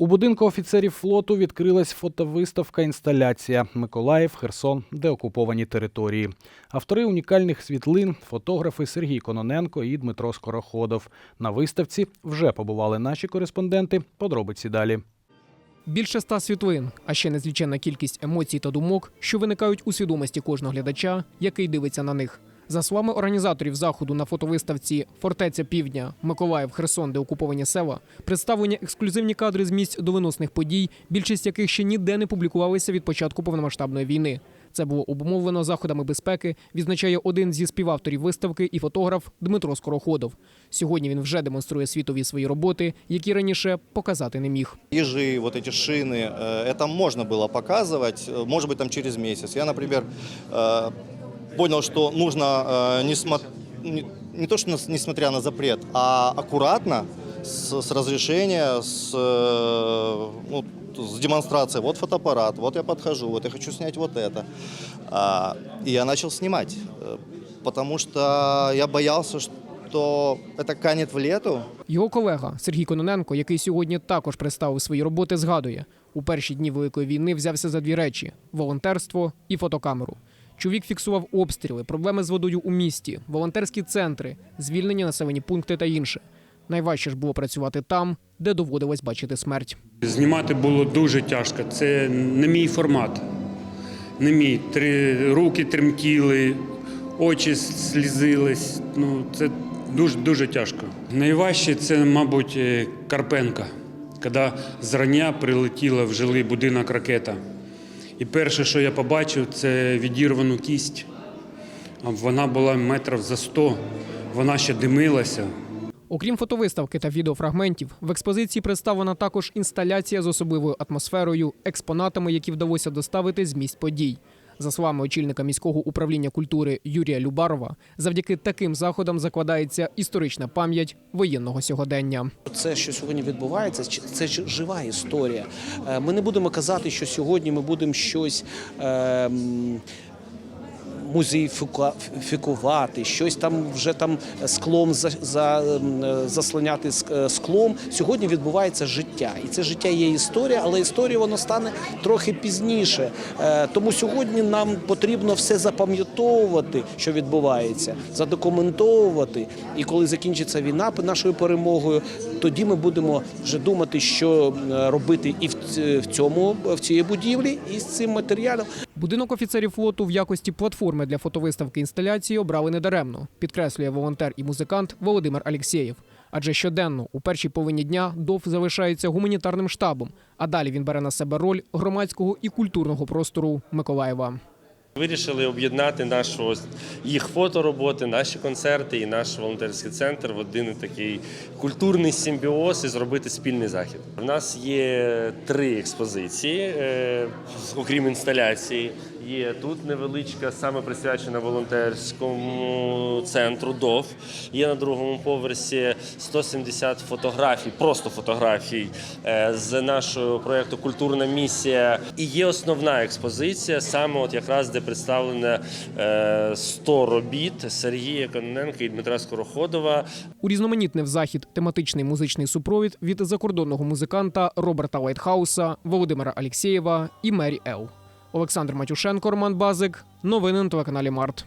У будинку офіцерів флоту відкрилась фотовиставка інсталяція Миколаїв, Херсон, деокуповані території. Автори унікальних світлин, фотографи Сергій Кононенко і Дмитро Скороходов. На виставці вже побували наші кореспонденти. Подробиці далі. Більше ста світлин, а ще незліченна кількість емоцій та думок, що виникають у свідомості кожного глядача, який дивиться на них. За словами організаторів заходу на фотовиставці Фортеця Півдня, Миколаїв, Херсон, де окуповані села, представлені ексклюзивні кадри з місць довиносних подій, більшість яких ще ніде не публікувалися від початку повномасштабної війни. Це було обумовлено заходами безпеки, відзначає один зі співавторів виставки і фотограф Дмитро Скороходов. Сьогодні він вже демонструє світові свої роботи, які раніше показати не міг. Ежи, вот эти шины, э, это можно было показывать, э, может быть, там через месяц. Я, например, э, понял, что нужно э, не, смо- не- не то, что нас- несмотря на запрет, а аккуратно, с, с разрешения, с, э, ну, с демонстрацией. Вот фотоаппарат, вот я подхожу, вот я хочу снять вот это. А, и я начал снимать, э, потому что я боялся, что это канет в лету, Його колега Сергій Кононенко, який сьогодні також представив свої роботи, згадує: у перші дні великої війни взявся за дві речі: волонтерство і фотокамеру. Чоловік фіксував обстріли, проблеми з водою у місті, волонтерські центри, звільнені населені пункти та інше. Найважче ж було працювати там, де доводилось бачити смерть. Знімати було дуже тяжко. Це не мій формат. Не мій. Три руки тремтіли, очі слізились. Ну, це дуже дуже тяжко. Найважче це, мабуть, е, Карпенка, коли зрання прилетіла в жилий будинок ракета. І перше, що я побачив, це відірвану кість. Вона була метрів за 100, вона ще димилася. Окрім фотовиставки та відеофрагментів, в експозиції представлена також інсталяція з особливою атмосферою, експонатами, які вдалося доставити з місць подій. За словами очільника міського управління культури Юрія Любарова, завдяки таким заходам закладається історична пам'ять воєнного сьогодення. Це, що сьогодні відбувається, це ж жива історія. Е, Ми не будемо казати, що сьогодні ми будемо щось. е, м, Музеїфікувати, щось там вже там склом за, за, ем, заслоняти е, склом. Сьогодні відбувається життя, і це життя є історія, але історія воно стане трохи пізніше. Е, Тому сьогодні нам потрібно все запам'ятовувати, що відбувається, задокументовувати. І коли закінчиться війна нашою перемогою, тоді ми будемо вже думати, що робити і в цьому в цій будівлі, і з цим матеріалом. Будинок офіцерів флоту в якості платформи для фотовиставки інсталяції обрали недаремно, підкреслює волонтер і музикант Володимир Алєксєєв. Адже щоденно у першій половині дня ДОВ залишається гуманітарним штабом, а далі він бере на себе роль громадського і культурного простору Миколаєва. Вирішили об'єднати ось їх фотороботи, наші концерти і наш волонтерський центр в один такий культурний симбіоз і зробити спільний захід. У нас є три експозиції, е, окрім інсталяції. Є тут невеличка, саме присвячена волонтерському центру ДОВ. Є на другому поверсі 170 фотографій, просто фотографій е, з нашого проєкту Культурна місія. І є основна експозиція, саме от якраз де представлено е, 100 робіт Сергія Кононенка і Дмитра Скороходова. Урізноманітнив захід тематичний музичний супровід від закордонного музиканта Роберта Лайтхауса, Володимира Алєксєєва і Мері Ел. Олександр Матюшенко, Роман Базик. Новини на телеканалі Март.